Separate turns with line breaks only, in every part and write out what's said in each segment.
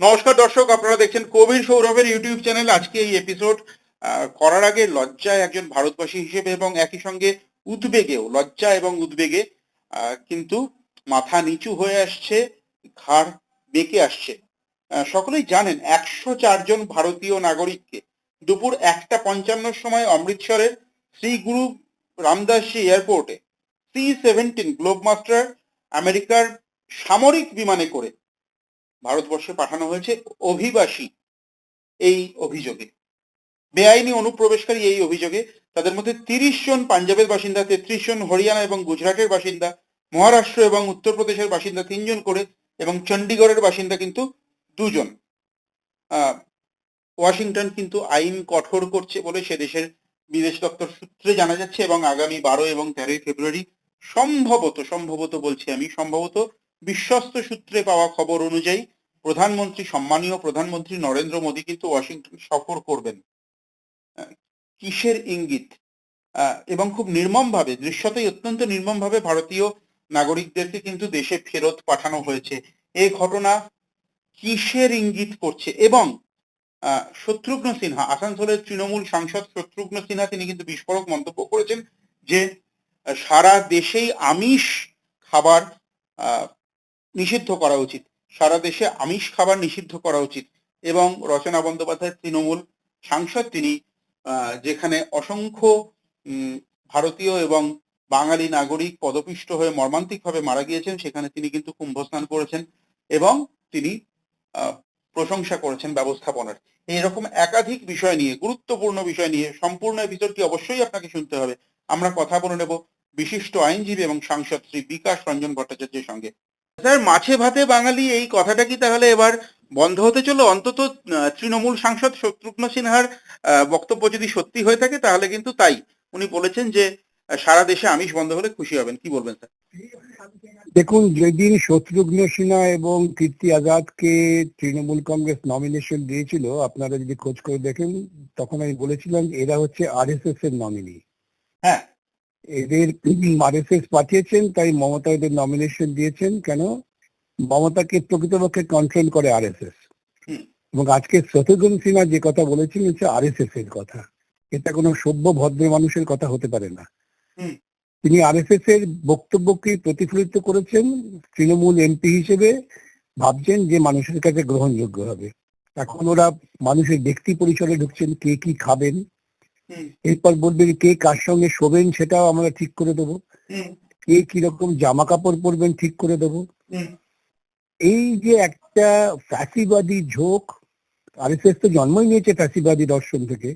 নমস্কার দর্শক, আপনারা দেখছেন কবির সৌরভের ইউটিউব চ্যানেল। আজকে এই এপিসোড করার আগে লজ্জায় একজন ভারতবাসী হিসেবে এবং একই সঙ্গে উদ্বেগেও লজ্জা এবং উদ্বেগে কিন্তু মাথা নিচু হয়ে আসছে, ঘাড় বেঁকে আসছে। সকলেই জানেন একশো চারজন ভারতীয় নাগরিককে দুপুর একটা পঞ্চান্নর সময় অমৃতসরের শ্রী গুরু রামদাসজি এয়ারপোর্টে সি সেভেন্টিন গ্লোব মাস্টার আমেরিকার সামরিক বিমানে করে ভারতবর্ষে পাঠানো হয়েছে অভিবাসী এই অভিযোগে। বেআইনি অনুপ্রবেশকারী এই অভিযোগে তাদের মধ্যে তিরিশ জন পাঞ্জাবের বাসিন্দা, তেত্রিশ জন হরিয়ানা এবং গুজরাটের বাসিন্দা, মহারাষ্ট্র এবং উত্তরপ্রদেশের বাসিন্দা তিনজন করে এবং চণ্ডীগড়ের বাসিন্দা কিন্তু দুজন। ওয়াশিংটন কিন্তু আইন কঠোর করছে বলে সে দেশের বিদেশ দপ্তর সূত্রে জানা যাচ্ছে এবং আগামী বারো এবং তেরোই ফেব্রুয়ারি সম্ভবত সম্ভবত বলছি আমি, সম্ভবত বিশ্বস্ত সূত্রে পাওয়া খবর অনুযায়ী প্রধানমন্ত্রী, সম্মানীয় প্রধানমন্ত্রী নরেন্দ্র মোদী কিন্তু ওয়াশিংটন সফর করবেন। কিসের ইঙ্গিত? এবং খুব নির্মমভাবে দৃশ্যতেই অত্যন্ত নির্মমভাবে ভারতীয় নাগরিকদেরকে কিন্তু দেশে ফেরত পাঠানো হয়েছে। এই ঘটনা কিসের ইঙ্গিত করছে? এবং শত্রুঘ্ন সিনহা, আসানসোলের তৃণমূল সাংসদ শত্রুঘ্ন সিনহা, তিনি কিন্তু বিস্ফোরক মন্তব্য করেছেন যে, সারা দেশেই আমিষ খাবার নিষিদ্ধ করা উচিত। সারা দেশে আমিষ খাবার নিষিদ্ধ করা উচিত এবং রচনা বন্দ্যোপাধ্যায় তৃণমূল সাংসদ তিনি যেখানে অসংখ্য ভারতীয় এবং বাঙালি নাগরিক পদপিষ্ট হয়ে মর্মান্তিকভাবে মারা গিয়েছেন, সেখানে তিনি কিন্তু কুম্ভস্নান করেছেন এবং তিনি প্রশংসা করেছেন ব্যবস্থাপনার। এইরকম একাধিক বিষয় নিয়ে, গুরুত্বপূর্ণ বিষয় নিয়ে সম্পূর্ণ এপিসোডটি অবশ্যই আপনাকে শুনতে হবে? আমরা কথা বলে নেব বিশিষ্ট আইনজীবী এবং সাংসদ শ্রী বিকাশ রঞ্জন ভট্টাচার্যের সঙ্গে। স্যার মাছে ভাতে বাঙালি এই কথাটা কি তাহলে এবার বন্ধ হতে চলো অন্তত তৃণমূল সাংসদ শত্রুঘ্ন সিনহার বক্তব্য যদি সত্যি হয়ে থাকে তাহলে কিন্তু তাই। উনি বলেছেন যে সারা দেশে আমিষ বন্ধ হলে খুশি হবেন। কি বলবেন স্যার?
দেখুন যেদিন শত্রুঘ্ন সিনহা এবং কীর্তি আজাদকে তৃণমূল কংগ্রেস নমিনেশন দিয়েছিল আপনারা যদি খোঁজ করে দেখেন তখন আমি বলেছিলাম এরা হচ্ছে আরএসএস এর নমিনি
হ্যাঁ।
এদের আরএসএস পাঠিয়েছেন তাই মমতা এদের নমিনেশন দিয়েছেন। কেন? মমতাকে প্রকৃতপক্ষে কন্ট্রোল করে আরএসএস। এবং আজকে শত্রুঘ্ন সিনহা যে কথা বলেছেন হচ্ছে আরএসএস এর কথা। এটা কোনো সভ্য ভদ্র মানুষের কথা হতে পারে না। তিনি আরএসএস এর বক্তব্যকে প্রতিফলিত করেছেন তৃণমূল এমপি হিসেবে। ভাবছেন যে মানুষের কাছে গ্রহণযোগ্য হবে। এখন ওরা মানুষের ব্যক্তি পরিচয়ে ঢুকছেন কে কি খাবেন। এরপর বলবেন কে কার সঙ্গে শোবেন সেটাও আমরা ঠিক করে দেবো। কে কীরকম জামা কাপড় পরবেন ঠিক করে দেবো। এই যে একটা ফ্যাসিবাদী ঝোঁক আরএসএস তো জন্মই নিয়েছে ফ্যাসিবাদী দর্শন থেকে।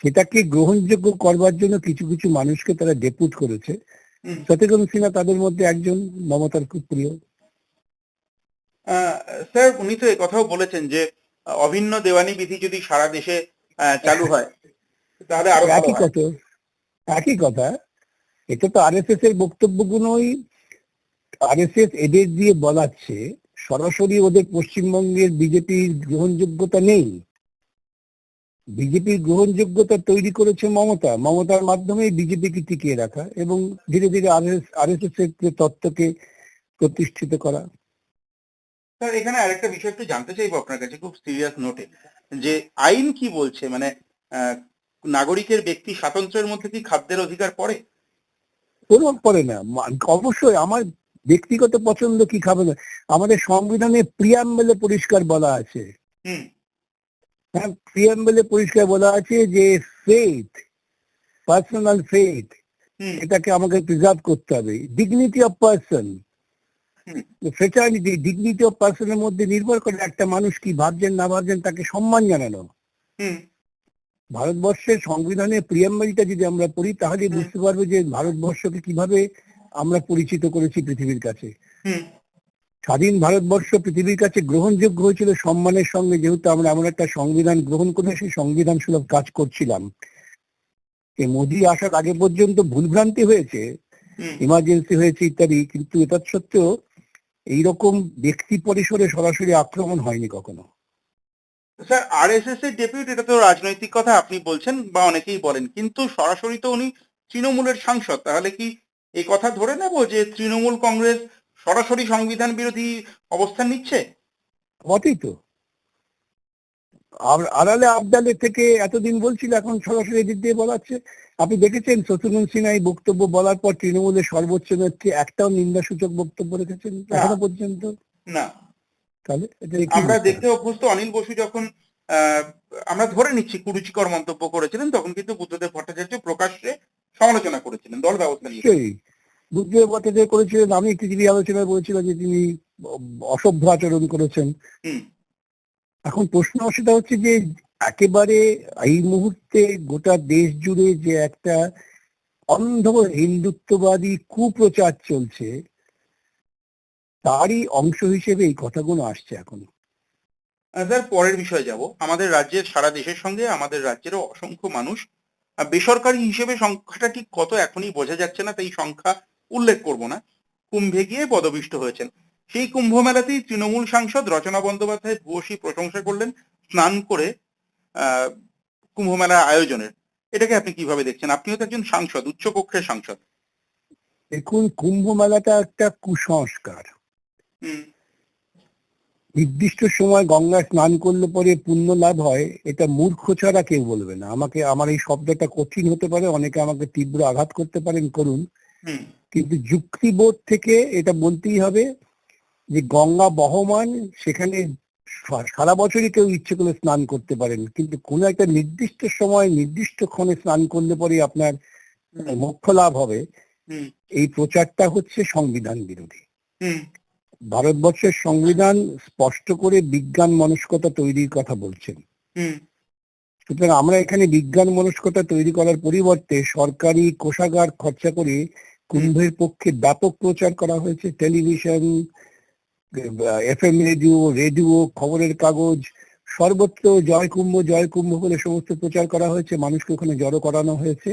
সেটাকে গ্রহণযোগ্য করবার জন্য কিছু কিছু মানুষকে তারা ডেপুট করেছে। সত্যগণ সিনহা তাদের মধ্যে একজন মমতার খুব প্রিয়।
স্যার উনি তো কথাও বলেছেন যে অভিন্ন দেওয়ানি বিধি যদি সারা দেশে চালু হয় তাহলে আরও
একই কথা একই কথা। এটা তো আরএসএস এর বক্তব্যগুলোই আরএসএস এদের দিয়ে বলাচ্ছে সরাসরি ওদের পশ্চিমবঙ্গের বিজেপির গ্রহণযোগ্যতা নেই। বিজেপির গ্রহণযোগ্যতা তৈরি করেছে মমতা। মমতার মাধ্যমে বিজেপিকে টিকিয়ে রাখা এবং ধীরে ধীরে আরএস আরএসএস এর তত্ত্বকে প্রতিষ্ঠিত করা।
স্যার এখানে আরেকটা বিষয় একটু জানতে চাইব আপনার কাছে খুব সিরিয়াস নোটে যে আইন কি বলছে? মানে নাগরিকের ব্যক্তি স্বাতন্ত্র্যের মধ্যে কি খাদ্যের অধিকার পড়ে?
কোনো পড়ে না। অবশ্যই আমার ব্যক্তিগত পছন্দ কি খাবে না আমাদের সংবিধানে প্রিয়াম্বেলে পরিষ্কার বলা আছে। হ্যাঁ প্রিয়াম্বেলে পরিষ্কার বলা আছে যে ফেথ পার্সোনাল ফেথ এটাকে আমাকে প্রিজার্ভ করতে হবে। Dignity of person. Fraternity dignity of পার্সনের মধ্যে নির্ভর করে একটা মানুষ কি ভাবছেন না ভাবছেন তাকে সম্মান জানানো।
হুম।
ভারতবর্ষের সংবিধানের প্রিয়াম্বলটা যদি আমরা পড়ি তাহলে বুঝতে পারব যে ভারতবর্ষকে কীভাবে আমরা পরিচিত করেছি পৃথিবীর কাছে। স্বাধীন ভারতবর্ষ পৃথিবীর কাছে গ্রহণযোগ্য হয়েছিল সম্মানের সঙ্গে যেহেতু আমরা এমন একটা সংবিধান গ্রহণ করে সেই সংবিধান সুলভ কাজ করছিলাম। এই মোদী আসার আগে পর্যন্ত ভুলভ্রান্তি হয়েছে ইমার্জেন্সি হয়েছে ইত্যাদি কিন্তু এটা সত্ত্বেও এইরকম ব্যক্তি পরিসরে সরাসরি আক্রমণ হয়নি কখনো।
স্যার আরএসএস এর ডেপুটি এটা তো রাজনৈতিক কথা আপনি বলছেন বা অনেকেই বলেন কিন্তু সরাসরি তো উনি তৃণমূলের সাংসদ তাহলে কি এই কথা ধরে নেব যে তৃণমূল কংগ্রেস সরাসরি সংবিধান বিরোধী অবস্থান নিচ্ছে?
বটেই তো। আর- আড়ালে আবদালে থেকে এতদিন বলছিল এখন সরাসরি এদিক দিয়ে বলাচ্ছে। আপনি দেখেছেন শত্রুঘ্ন সিনহা এই বক্তব্য বলার পর তৃণমূলের সর্বোচ্চ নেত্রী একটাও নিন্দাসূচক বক্তব্য রেখেছেন এখনও পর্যন্ত?
না।
তাহলে
আমরা দেখতে অভ্যস্ত অনিল বসু যখন আমরা ধরে নিচ্ছি কুরুচিকর মন্তব্য করেছিলেন তখন কিন্তু বুদ্ধদেব ভট্টাচার্য প্রকাশ্যে সমালোচনা করেছিলেন দল ব্যবস্থা নিয়ে।
বুদ্ধদেব ভট্টাচার্য করেছিলেন আমি একটি টিভি আলোচনায় বলেছিলাম যে তিনি অসভ্য আচরণ করেছেন। এখন প্রশ্ন সেটা হচ্ছে যে একেবারে এই মুহূর্তে গোটা দেশ জুড়ে যে একটা অন্ধ হিন্দুত্ববাদী কুপ্রচার চলছে তারই অংশ হিসেবে এই কথাগুলো আসছে এখন।
স্যার পরের বিষয়ে যাব। আমাদের রাজ্যের সারা দেশের সঙ্গে আমাদের রাজ্যেরও অসংখ্য মানুষ বেসরকারি হিসেবে সংখ্যাটা ঠিক কত এখনই বোঝা যাচ্ছে না তাই সংখ্যা উল্লেখ করব না। কুম্ভে গিয়ে পদবিষ্ট হয়েছেন। সেই কুম্ভ মেলাতেই তৃণমূল সাংসদ রচনা বন্দ্যোপাধ্যায় ভূয়সী প্রশংসা করলেন স্নান করে আহ কুম্ভ মেলা আয়োজনের। এটাকে আপনি কীভাবে দেখছেন? আপনিও তো একজন সাংসদ উচ্চকক্ষের সাংসদ।
দেখুন কুম্ভ মেলাটা একটা কুসংস্কার। নির্দিষ্ট সময় গঙ্গায় স্নান করলে পরে পুণ্য লাভ হয় এটা মূর্খ ছাড়া কেউ বলবে না। আমাকে আমার এই শব্দটা কঠিন হতে পারে অনেকে আমাকে তীব্র আঘাত করতে পারেন করুন। কিন্তু যুক্তিবোধ থেকে এটা বলতেই হবে যে গঙ্গা বহমান সেখানে সারা বছরই কেউ ইচ্ছে করে স্নান করতে পারেন। কিন্তু কোন একটা নির্দিষ্ট সময় নির্দিষ্ট ক্ষণে স্নান করলে পরে আপনার মোক্ষ লাভ হবে। এই প্রচারটা হচ্ছে সংবিধান বিরোধী। ভারতবর্ষের সংবিধান স্পষ্ট করে বিজ্ঞান মনস্কতা তৈরির কথা বলছেন।
হুম।
সুতরাং আমরা এখানে বিজ্ঞান মনস্কতা তৈরি করার পরিবর্তে সরকারি কোষাগার খরচা করে কুম্ভের পক্ষে ব্যাপক প্রচার করা হয়েছে। Television F M radio radio খবরের কাগজ সর্বত্র জয় কুম্ভ জয় কুম্ভ বলে সমস্ত প্রচার করা হয়েছে। মানুষকে ওখানে জড়ো করানো হয়েছে।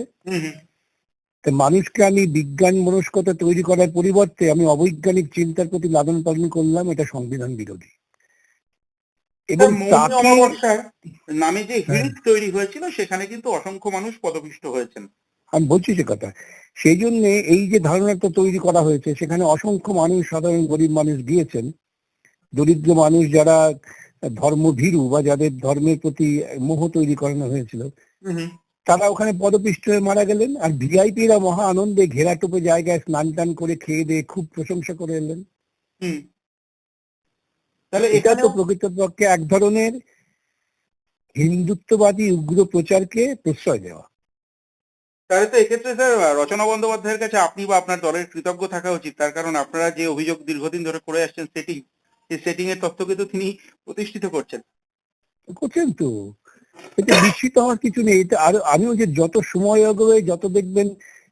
মানুষকে আমি বিজ্ঞান মনস্কতা তৈরি করার পরিবর্তে আমি অবৈজ্ঞানিক চিন্তার প্রতি লালন পালন করলাম এটা সংবিধান বিরোধী। এবং
নামে যে
হ্যাঁ।
হিড়িক তৈরি হয়েছিল সেখানে কিন্তু অসংখ্য মানুষ পদপিষ্ট হয়েছেন।
আমি বলছি সে কথা সেই জন্য এই যে ধারণাটা তৈরি করা হয়েছে সেখানে অসংখ্য মানুষ সাধারণ গরিব মানুষ গিয়েছেন। দরিদ্র মানুষ যারা ধর্মভীরু বা যাদের ধর্মের প্রতি মোহ তৈরি করানো হয়েছিল। তারা ওখানে পদপিষ্ট হয়ে মারা গেলেন আর ভিআইপিরা মহা আনন্দে ঘেরাটোপে জায়গায় স্নান টান করে খেয়ে দিয়ে খুব প্রশংসা করে এলেন।
হুম। তাহলে
এটা তো প্রকৃতপক্ষে এক ধরনের হিন্দুত্ববাদী উগ্র প্রচারকে প্রশ্রয় দেওয়া।
তাহলে তো এক্ষেত্রে স্যার রচনা বন্দ্যোপাধ্যায়ের কাছে আপনি বা আপনার দলের কৃতজ্ঞ থাকা উচিত। তার কারণ আপনারা যে অভিযোগ দীর্ঘদিন ধরে করে আসছেন সেটিং সেই সেটিং এর তথ্য কিন্তু তিনি প্রতিষ্ঠিত করছেন।
করছেন তো। এটা বিস্মিত হওয়ার কিছু নেই। এটা আর আমিও যে যত সময় এগোবে যত দেখবেন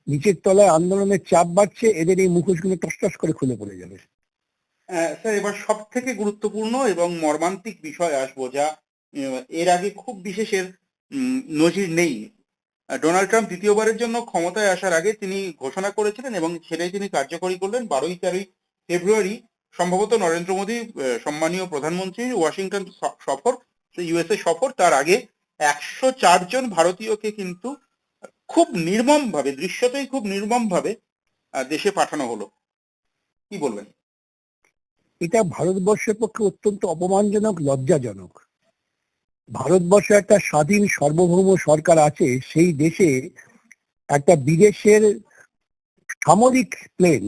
নিচের তলায় আন্দোলনের চাপ বাড়ছে এদের এই মুখোশগুলো টস টস করে খুলে পড়ে যাবে।
আহ, স্যার এবার সব থেকে গুরুত্বপূর্ণ এবং মর্মান্তিক বিষয় আসব যা এর আগে খুব বিশেষের নজির নেই। ডোনাল্ড ট্রাম্প দ্বিতীয়বারের জন্য ক্ষমতায় আসার আগে তিনি ঘোষণা করেছিলেন এবং সেটাই তিনি কার্যকরী করলেন বারোই তেরোই ফেব্রুয়ারি। সম্ভবত নরেন্দ্র মোদী সম্মানীয় প্রধানমন্ত্রী ওয়াশিংটন সফর ইউএসএ সফর তার আগে একশো চারজন ভারতীয়কে কিন্তু খুব নির্মম ভাবে দৃশ্যতেই খুব নির্মম ভাবে দেশে পাঠানো হলো। কি বলবেন?
এটা ভারতবর্ষের পক্ষে অত্যন্ত অপমানজনক লজ্জাজনক। ভারতবর্ষে একটা স্বাধীন সার্বভৌম সরকার আছে সেই দেশে একটা বিদেশের সামরিক প্লেন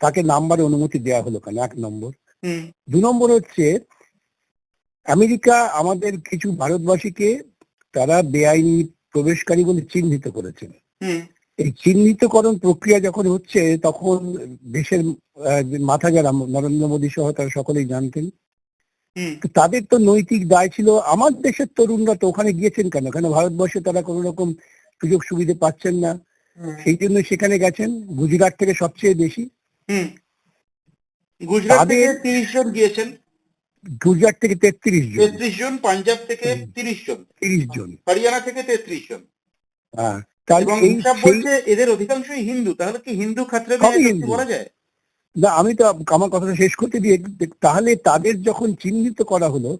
তাকে নাম্বার অনুমতি দেওয়া হলো কেন? এক নম্বর।
হুম।
দু নম্বর হচ্ছে আমেরিকা আমাদের কিছু ভারতবাসীকে তারা বেআইনি প্রবেশকারী বলে চিহ্নিত করেছেন এই চিহ্নিতকরণ প্রক্রিয়া যখন হচ্ছে তখন দেশের মাথা যারা নরেন্দ্র মোদী সহ তারা সকলেই জানতেন। তাদের তো নৈতিক দায় ছিল। আমার দেশের তরুণরা তো ওখানে গিয়েছেন কেন? কেন ভারতবর্ষে তারা কোনো রকম সুযোগ সুবিধা পাচ্ছেন না? সেই জন্য সেখানে গেছেন। গুজরাট থেকে সবচেয়ে বেশি।
হুম। গুজরাট থেকে তিরিশ জন গিয়েছেন।
গুজরাট থেকে তেত্রিশ জন।
তেত্রিশ জন পাঞ্জাব থেকে তিরিশ জন।
তিরিশ জন।
হরিয়ানা থেকে তেত্রিশ জন।
হ্যাঁ
বলছে এদের অধিকাংশই হিন্দু তাহলে কি হিন্দু খাত্রে। বলা যায়?
না আমি তো আমার কথাটা শেষ করতে দিয়ে তাহলে তাদের যখন চিহ্নিত করা হলো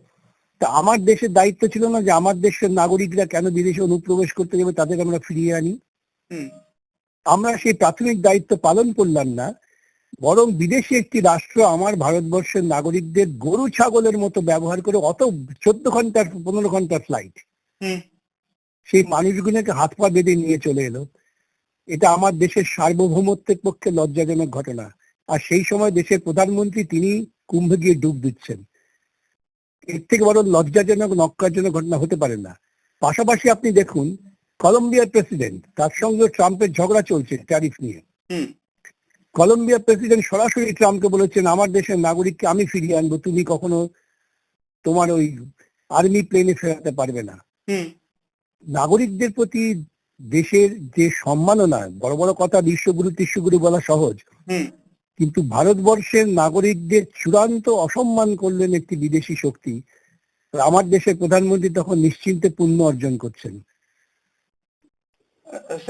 তা আমার দেশের দায়িত্ব ছিল না যে আমার দেশের নাগরিকরা কেন বিদেশে অনুপ্রবেশ করতে যাবে তাদের আমরা ফিরিয়ে আনি।
হুম।
আমরা সেই প্রাথমিক দায়িত্ব পালন করলাম না বরং বিদেশি একটি রাষ্ট্র আমার ভারতবর্ষের নাগরিকদের গরু ছাগলের মতো ব্যবহার করে অত চোদ্দ ঘণ্টার পনেরো ঘণ্টার ফ্লাইট
হুম।
সেই মানুষগুলোকে হাত পা বেঁধে নিয়ে চলে এলো। এটা আমার দেশের সার্বভৌমত্বের পক্ষে লজ্জাজনক ঘটনা। আর সেই সময় দেশের প্রধানমন্ত্রী তিনি কুম্ভে গিয়ে ডুব দিচ্ছেন। এর থেকে বড় লজ্জাজনক নক্কারজনক ঘটনা হতে পারে না। পাশাপাশি আপনি দেখুন কলম্বিয়ার প্রেসিডেন্ট তার সঙ্গে ট্রাম্পের ঝগড়া চলছে ট্যারিফ নিয়ে।
হুম।
কলম্বিয়া প্রেসিডেন্ট সরাসরি ট্রাম্পকে বলেছেন আমার দেশের নাগরিককে আমি ফিরিয়ে আনব তুমি কখনো তোমার ওই আর্মি প্লেনে ফেরাতে পারবে না। নাগরিকদের প্রতি দেশের যে সম্মাননা বড় বড় কথা বিশ্বগুরু টিশ্বগুরু বলা সহজ। কিন্তু ভারতবর্ষের নাগরিকদের চূড়ান্ত অসম্মান করলেন একটি বিদেশি শক্তি। আমার দেশের প্রধানমন্ত্রী তখন নিশ্চিন্তে পুণ্য অর্জন করছেন।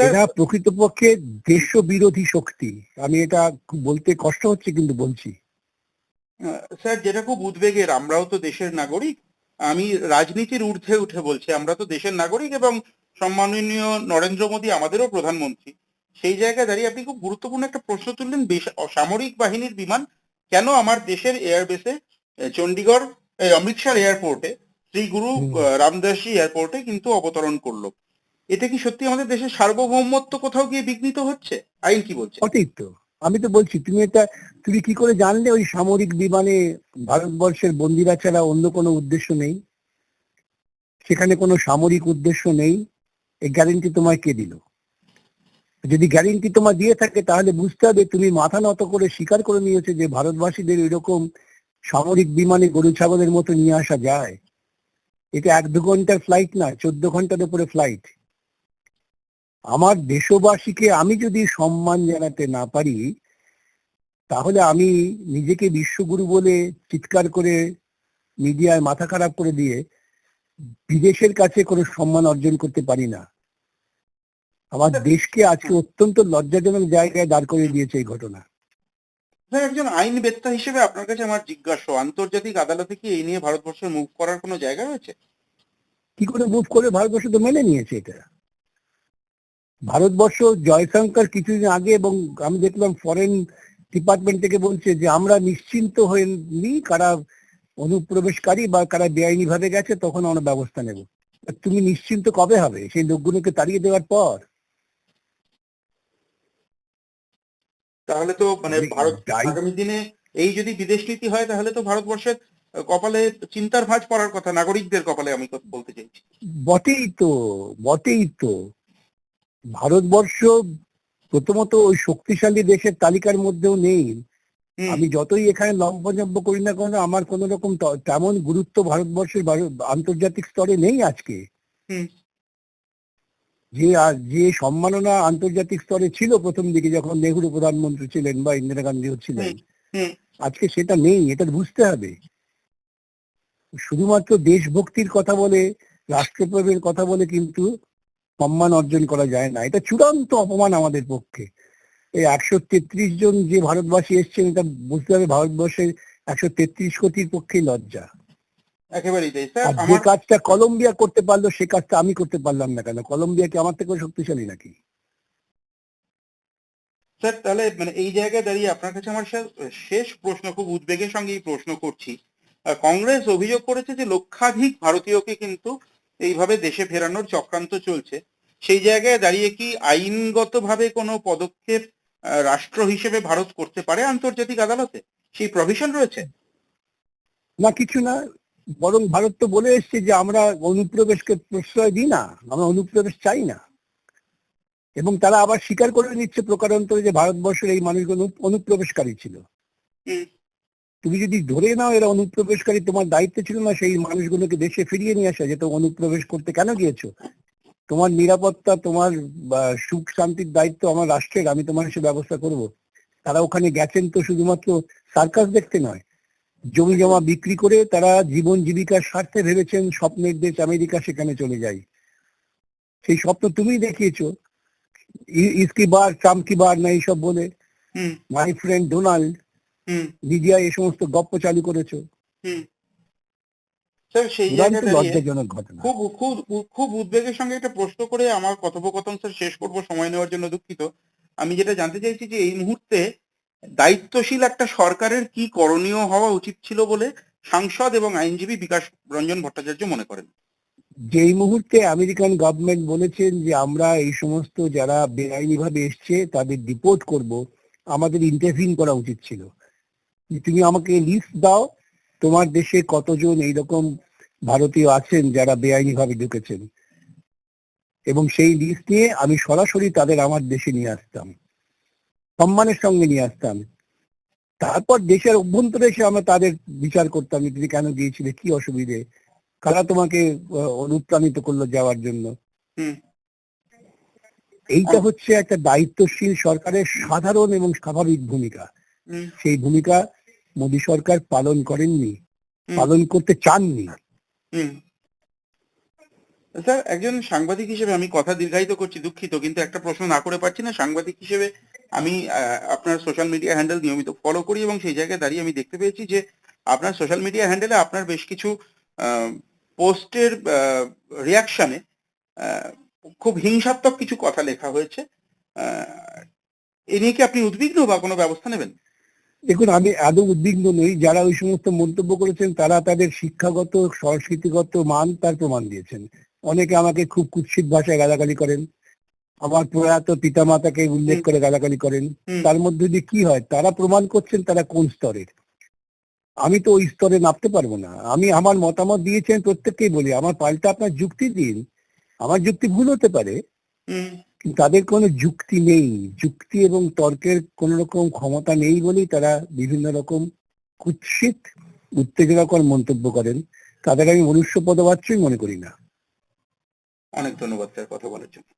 এরা প্রকৃতপক্ষে দেশ বিরোধী শক্তি। আমি এটা বলতে কষ্ট হচ্ছে কিন্তু বলছি।
স্যার যেটা খুব উদ্বেগের আমরাও তো দেশের নাগরিক। আমি রাজনীতির ঊর্ধ্বে উঠে বলছি আমরা তো দেশের নাগরিক এবং সম্মাননীয় নরেন্দ্র মোদী আমাদেরও প্রধানমন্ত্রী। সেই জায়গায় দাঁড়িয়ে আপনি খুব গুরুত্বপূর্ণ একটা প্রশ্ন তুললেন বেশ- সামরিক বাহিনীর বিমান কেন আমার দেশের এয়ারবেসে চণ্ডীগড় অমৃতসর এয়ারপোর্টে শ্রী গুরু রামদাসজি এয়ারপোর্টে কিন্তু অবতরণ করল? এটা কি সত্যি আমাদের দেশের সার্বভৌমত্ব কোথাও গিয়ে বিঘ্নিত হচ্ছে? আইন কি বলছে?
সঠিক তো। আমি তো বলছি, তুমি এটা, তুমি কি করে জানলে ওই সামরিক বিমানে ভারতবর্ষের বন্দিরা ছাড়া অন্য কোনো উদ্দেশ্য নেই? সেখানে কোনো সামরিক উদ্দেশ্য নেই? এই গ্যারেন্টি তোমায় কে দিল? যদি গ্যারেন্টি তোমার দিয়ে থাকে, তাহলে বুঝতে হবে তুমি মাথা নত করে স্বীকার করে নিয়েছো যে ভারতবাসীদের এরকম সামরিক বিমানে গরু ছাগলের মতো নিয়ে আসা যায়। এটা এক দু ঘণ্টার ফ্লাইট না, চোদ্দ ঘণ্টার উপরে ফ্লাইট আমার দেশবাসীকে আমি যদি সম্মান জানাতে না পারি তাহলে আমি নিজেকে বিশ্বগুরু বলে চিৎকার করে মিডিয়ায় মাথা খারাপ করে দিয়ে বিদেশের কাছে কোনো সম্মান অর্জন করতে পারি না। আমার দেশকে আজকে অত্যন্ত লজ্জাজনক জায়গায় দাঁড় করিয়ে দিয়েছে এই ঘটনা।
স্যার একজন আইনবেত্তা হিসেবে আপনার কাছে আমার জিজ্ঞাসা আন্তর্জাতিক আদালতে কি এই নিয়ে ভারতবর্ষের মুভ করার কোনো জায়গা রয়েছে
কি করে মুভ করে ভারতবর্ষ তো মেনে নিয়েছে এটা? ভারতবর্ষ জয়শঙ্কর কিছুদিন আগে এবং আমি দেখলাম ফরেন ডিপার্টমেন্ট থেকে বলছে যে আমরা নিশ্চিন্ত হয়ে নি কারা অনুপ্রবেশকারী বা কারা বেআইনি ভাবে গেছে তখন আমরা ব্যবস্থা নেব। তুমি নিশ্চিন্ত কবে হবে? সেই লোকগুলোকে তাড়িয়ে দেওয়ার পর?
তাহলে তো মানে ভারত আগামী দিনে এই যদি বিদেশ নীতি হয় তাহলে তো ভারতবর্ষের কপালে চিন্তার ভাঁজ পড়ার কথা নাগরিকদের কপালে আমি বলতে চাইছি।
বটেই তো বটেই তো। ভারতবর্ষ প্রথমত ওই শক্তিশালী দেশের তালিকার মধ্যেও নেই। আমি যতই এখানে লম্পজম্প করি না কেন আমার কোন রকম তেমন গুরুত্ব ভারতবর্ষের আন্তর্জাতিক স্তরে নেই আজকে। যে যে সম্মাননা আন্তর্জাতিক স্তরে ছিল প্রথম দিকে যখন নেহরু প্রধানমন্ত্রী ছিলেন বা ইন্দিরা গান্ধীও ছিলেন আজকে সেটা নেই এটা বুঝতে হবে। শুধুমাত্র দেশভক্তির কথা বলে রাষ্ট্রপ্রেমের কথা বলে কিন্তু সম্মান অর্জন করা যায় না। এটা চূড়ান্ত অপমান আমাদের পক্ষে। এই একশো তেত্রিশ জন যে ভারতবাসী এসছেন এটা বুঝতে হবে ভারতবর্ষের একশো তেত্রিশ কোটির পক্ষেই লজ্জা।
একেবারেই তাই স্যার
যে কাজটা কলম্বিয়া করতে পারল সে কাজটা আমি করতে পারলাম না কেন? কলম্বিয়া কি আমার থেকে শক্তিশালী নাকি?
স্যার তাহলে মানে এই জায়গায় দাঁড়িয়ে আপনার কাছে আমার স্যার শেষ প্রশ্ন খুব উদ্বেগের সঙ্গে এই প্রশ্ন করছি। কংগ্রেস অভিযোগ করেছে যে লক্ষাধিক ভারতীয়কে কিন্তু এইভাবে দেশে ফেরানোর চক্রান্ত চলছে। সেই জায়গায় দাঁড়িয়ে কি আইনগতভাবে কোনো পদক্ষেপ রাষ্ট্র হিসেবে ভারত করতে পারে আন্তর্জাতিক আদালতে? সেই প্রভিশন রয়েছে?
না কিছু না। বরং ভারত তো বলে এসছে যে আমরা অনুপ্রবেশকে প্রশ্রয় দিই না আমরা অনুপ্রবেশ চাই না। এবং তারা আবার স্বীকার করে নিচ্ছে প্রকারান্তরে যে ভারতবর্ষের এই মানুষগুলো অনুপ্রবেশকারী ছিল। তুমি যদি ধরে নাও এরা অনুপ্রবেশকারী তোমার দায়িত্ব ছিল না সেই মানুষগুলোকে দেশে ফিরিয়ে নিয়ে আসা যে তো অনুপ্রবেশ করতে কেন গিয়েছো? তোমার নিরাপত্তা তোমার সুখ শান্তির দায়িত্ব আমার রাষ্ট্রের আমি তোমার সে ব্যবস্থা করব। তারা ওখানে গেছেন তো শুধুমাত্র সার্কাস দেখতে নয়। জমি জমা বিক্রি করে তারা জীবন জীবিকার স্বার্থে ভেবেছেন স্বপ্নের দেশ আমেরিকা সেখানে চলে যায় সেই স্বপ্ন তুমি দেখিয়েছো। ইসকি বার ট্রাম্প কি বার না এইসব বলে। মাই ফ্রেন্ড ডোনাল্ড মিডিয়া এই সমস্ত গপ্প চালু করেছ।
স্যার সেই
চূড়ান্ত
জায়গায় দাঁড়িয়ে
লজ্জাজনক ঘটনা।
খুব খুব খুব উদ্বেগের সঙ্গে একটা প্রশ্ন করে আমার কথোপকথন স্যার শেষ করব সময় নেওয়ার জন্য দুঃখিত। আমি যেটা জানতে চাইছি যে এই মুহূর্তে দায়িত্বশীল একটা সরকারের কি করণীয় হওয়া উচিত ছিল বলে সাংসদ এবং আইনজীবী বিকাশ রঞ্জন ভট্টাচার্য মনে করেন?
যেই মুহূর্তে আমেরিকান গভর্নমেন্ট বলেছেন যে আমরা এই সমস্ত যারা বেআইনি ভাবে এসছে তাদের ডিপোর্ট করব। আমাদের ইন্টারভিন করা উচিত ছিল। তুমি আমাকে লিস্ট দাও তোমার দেশে কতজন এইরকম ভারতীয় আছেন যারা বেআইনি ভাবে ঢুকেছেন। এবং সেই লিস্ট নিয়ে আমি সরাসরি তাদের আমার দেশে নিয়ে আসতাম সম্মানের সঙ্গে নিয়ে আসতাম। তারপর দেশের অভ্যন্তরে এসে আমরা তাদের বিচার করতাম যে তুমি কেন গিয়েছিলে কি অসুবিধে কারা তোমাকে অনুপ্রাণিত করল যাওয়ার জন্য।
হুম।
এইটা হচ্ছে একটা দায়িত্বশীল সরকারের সাধারণ এবং স্বাভাবিক ভূমিকা। সেই ভূমিকা মোদী সরকার পালন করেননি পালন করতে চাননি।
স্যার একজন সাংবাদিক হিসেবে আমি কথা দীর্ঘায়িত করছি দুঃখিত কিন্তু একটা প্রশ্ন না করে পারছি না। সাংবাদিক হিসেবে আমি আপনার সোশ্যাল মিডিয়া হ্যান্ডেল নিয়মিত ফলো করি এবং সেই জায়গায় দাঁড়িয়ে আমি দেখতে পেয়েছি যে আপনার সোশ্যাল মিডিয়া হ্যান্ডেলে আপনার বেশ কিছু পোস্টের রিয়াকশনে খুব হিংসাত্মক কিছু কথা লেখা হয়েছে। এ নিয়ে কি আপনি উদ্বিগ্ন বা কোনো ব্যবস্থা নেবেন?
দেখুন আমি আদৌ উদ্বিগ্ন নই। যারা ওই সমস্ত মন্তব্য করেছেন তারা তাদের শিক্ষাগত সংস্কৃতিগত মান তার প্রমাণ দিয়েছেন। অনেকে আমাকে খুব কুৎসিত ভাষায় গালাগালি করেন। আমার প্রয়াত পিতামাতাকে উল্লেখ করে গালাগালি করেন। তার মধ্যে দিয়ে কি হয়? তারা প্রমাণ করছেন তারা কোন স্তরের। আমি তো ওই স্তরে নামতে পারব না। আমি আমার মতামত দিয়েছেন প্রত্যেককেই বলি। আমার পাল্টা আপনার যুক্তি দিন। আমার যুক্তি ভুল হতে পারে। তাদের কোনো যুক্তি নেই। যুক্তি এবং তর্কের কোন রকম ক্ষমতা নেই বলেই তারা বিভিন্ন রকম কুৎসিত, উত্তেজনাকর মন্তব্য করেন। তাদের আমি মনুষ্য পদবাচ্যই মনে করি না।
অনেক ধন্যবাদ স্যার, কথা বলার জন্য।